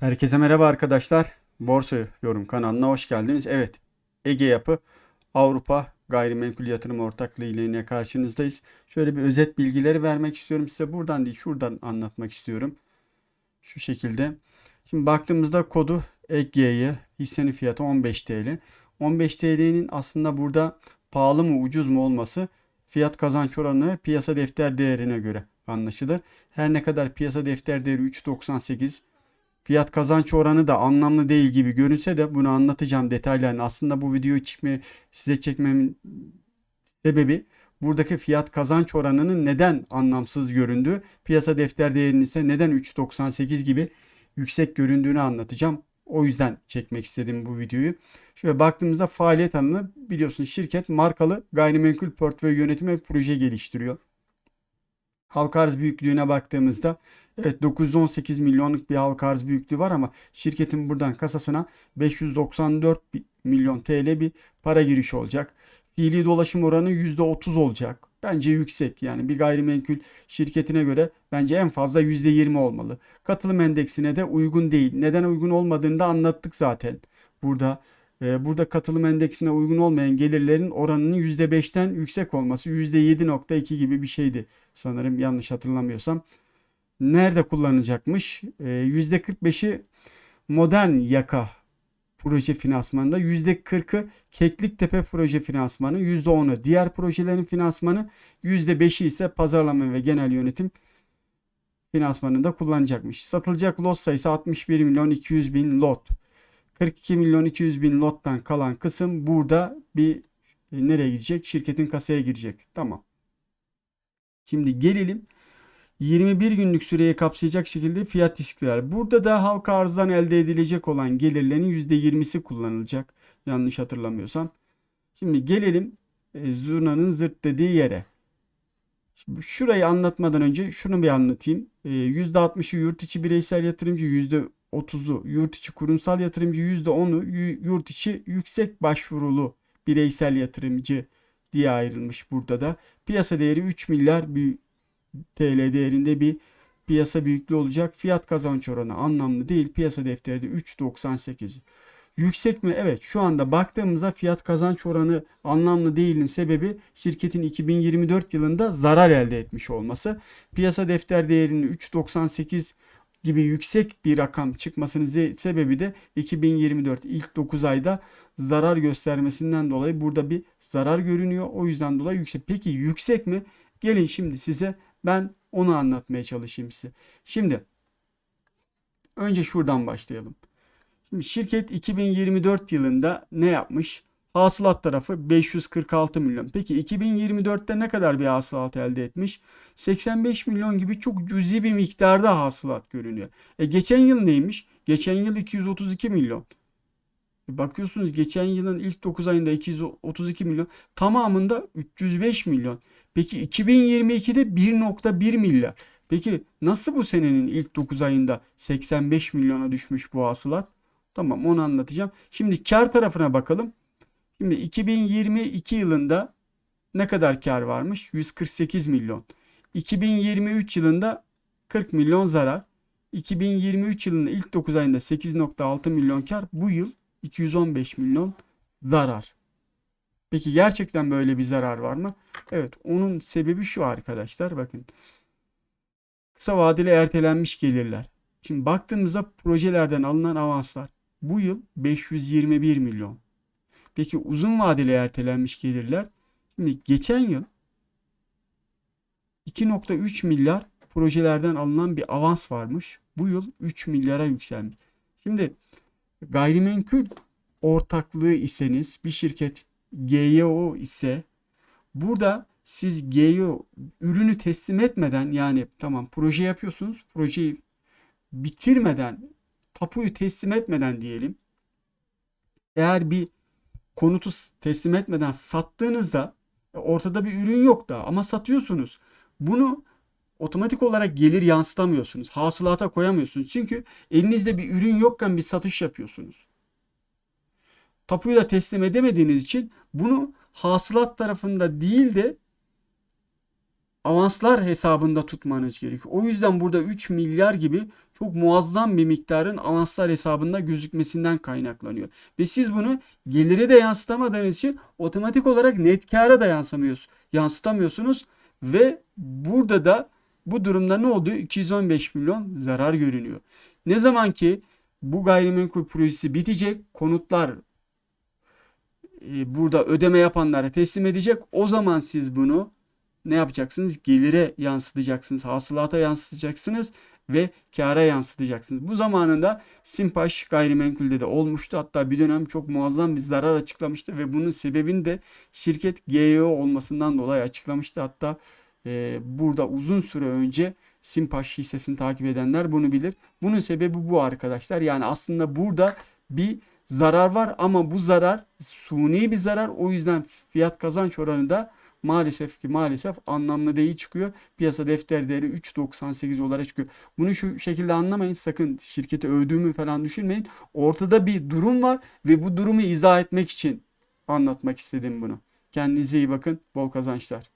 Herkese merhaba arkadaşlar. Borsa Yorum kanalına hoş geldiniz. Evet, Ege Yapı Avrupa Gayrimenkul Yatırım Ortaklığı ile karşınızdayız. Şöyle bir özet bilgileri vermek istiyorum size. Buradan değil, şuradan anlatmak istiyorum. Şu şekilde. Şimdi baktığımızda kodu EG'ye hissenin fiyatı 15 TL. 15 TL'nin aslında burada pahalı mı ucuz mu olması fiyat kazanç oranı piyasa defter değerine göre anlaşılır. Her ne kadar piyasa defter değeri 3.98 fiyat kazanç oranı da anlamlı değil gibi görünse de bunu anlatacağım detaylarını. Aslında bu videoyu çekme, size çekmemin sebebi buradaki fiyat kazanç oranının neden anlamsız göründüğü, piyasa defter değerinin ise neden 3.98 gibi yüksek göründüğünü anlatacağım. O yüzden çekmek istedim bu videoyu. Şöyle baktığımızda faaliyet alanı biliyorsunuz şirket markalı gayrimenkul portföy yönetimi ve proje geliştiriyor. Halka arz büyüklüğüne baktığımızda evet 918 milyonluk bir halka arz büyüklüğü var ama şirketin buradan kasasına 594 milyon TL bir para girişi olacak. Fiili dolaşım oranı %30 olacak. Bence yüksek. Yani bir gayrimenkul şirketine göre bence en fazla %20 olmalı. Katılım endeksine de uygun değil. Neden uygun olmadığını da anlattık zaten. Burada burada katılım endeksine uygun olmayan gelirlerin oranının %5'ten yüksek olması %7.2 gibi bir şeydi sanırım yanlış hatırlamıyorsam. Nerede kullanacakmış? E, %45'i modern yaka proje finansmanında %40'ı Kekliktepe proje finansmanı, %10'u diğer projelerin finansmanı, %5'i ise pazarlama ve genel yönetim finansmanında kullanacakmış. Satılacak lot sayısı 61 milyon 200 bin lot. 42 milyon 200 bin lottan kalan kısım burada bir e, nereye gidecek? Şirketin kasaya girecek. Tamam. Şimdi gelelim 21 günlük süreyi kapsayacak şekilde fiyat riskleri. Burada da halka arzdan elde edilecek olan gelirlerin %20'si kullanılacak. Yanlış hatırlamıyorsam. Şimdi gelelim e, zurnanın zırt dediği yere. Şimdi şurayı anlatmadan önce şunu bir anlatayım. E, %60'ı yurt içi bireysel yatırımcı, %30'u yurt içi kurumsal yatırımcı, %10'u yurt içi yüksek başvurulu bireysel yatırımcı diye ayrılmış burada da. Piyasa değeri 3 milyar bir TL değerinde bir piyasa büyüklüğü olacak. Fiyat kazanç oranı anlamlı değil. Piyasa defteri de 3.98. Yüksek mi? Evet. Şu anda baktığımızda fiyat kazanç oranı anlamlı değilin sebebi şirketin 2024 yılında zarar elde etmiş olması. Piyasa defter değerinin 3.98 gibi yüksek bir rakam çıkmasının sebebi de 2024 ilk 9 ayda zarar göstermesinden dolayı burada bir zarar görünüyor. O yüzden dolayı yüksek. Peki yüksek mi? Gelin şimdi size ben onu anlatmaya çalışayım size. Şimdi önce şuradan başlayalım. Şimdi şirket 2024 yılında ne yapmış? Hasılat tarafı 546 milyon. Peki 2024'te ne kadar bir hasılat elde etmiş? 85 milyon gibi çok cüzi bir miktarda hasılat görünüyor. E geçen yıl neymiş? Geçen yıl 232 milyon. E bakıyorsunuz geçen yılın ilk 9 ayında 232 milyon. Tamamında 305 milyon. Peki 2022'de 1.1 milyar. Peki nasıl bu senenin ilk 9 ayında 85 milyona düşmüş bu hasılat? Tamam onu anlatacağım. Şimdi kar tarafına bakalım. Şimdi 2022 yılında ne kadar kar varmış? 148 milyon. 2023 yılında 40 milyon zarar. 2023 yılında ilk 9 ayında 8.6 milyon kar. Bu yıl 215 milyon zarar. Peki gerçekten böyle bir zarar var mı? Evet onun sebebi şu arkadaşlar bakın. Kısa vadeli ertelenmiş gelirler. Şimdi baktığımızda projelerden alınan avanslar bu yıl 521 milyon. Peki uzun vadeli ertelenmiş gelirler. Şimdi geçen yıl 2.3 milyar projelerden alınan bir avans varmış. Bu yıl 3 milyara yükselmiş. Şimdi gayrimenkul ortaklığı iseniz bir şirket GYO ise burada siz GYO ürünü teslim etmeden yani tamam proje yapıyorsunuz. Projeyi bitirmeden tapuyu teslim etmeden diyelim. Eğer bir konutu teslim etmeden sattığınızda e, ortada bir ürün yok da ama satıyorsunuz. Bunu otomatik olarak gelir yansıtamıyorsunuz. Hasılata koyamıyorsunuz. Çünkü elinizde bir ürün yokken bir satış yapıyorsunuz tapuyu da teslim edemediğiniz için bunu hasılat tarafında değil de avanslar hesabında tutmanız gerekiyor. O yüzden burada 3 milyar gibi çok muazzam bir miktarın avanslar hesabında gözükmesinden kaynaklanıyor. Ve siz bunu gelire de yansıtamadığınız için otomatik olarak net kâra da yansımıyorsunuz, yansıtamıyorsunuz ve burada da bu durumda ne oldu? 215 milyon zarar görünüyor. Ne zaman ki bu gayrimenkul projesi bitecek, konutlar e, burada ödeme yapanlara teslim edecek. O zaman siz bunu ne yapacaksınız? Gelire yansıtacaksınız, hasılata yansıtacaksınız ve kâra yansıtacaksınız. Bu zamanında Simpaş gayrimenkulde de olmuştu. Hatta bir dönem çok muazzam bir zarar açıklamıştı ve bunun sebebini de şirket GEO olmasından dolayı açıklamıştı. Hatta e, burada uzun süre önce Simpaş hissesini takip edenler bunu bilir. Bunun sebebi bu arkadaşlar. Yani aslında burada bir zarar var ama bu zarar suni bir zarar. O yüzden fiyat kazanç oranı da maalesef ki maalesef anlamlı değil çıkıyor. Piyasa defter değeri 3.98 olarak çıkıyor. Bunu şu şekilde anlamayın. Sakın şirketi övdüğümü falan düşünmeyin. Ortada bir durum var ve bu durumu izah etmek için anlatmak istedim bunu. Kendinize iyi bakın. Bol kazançlar.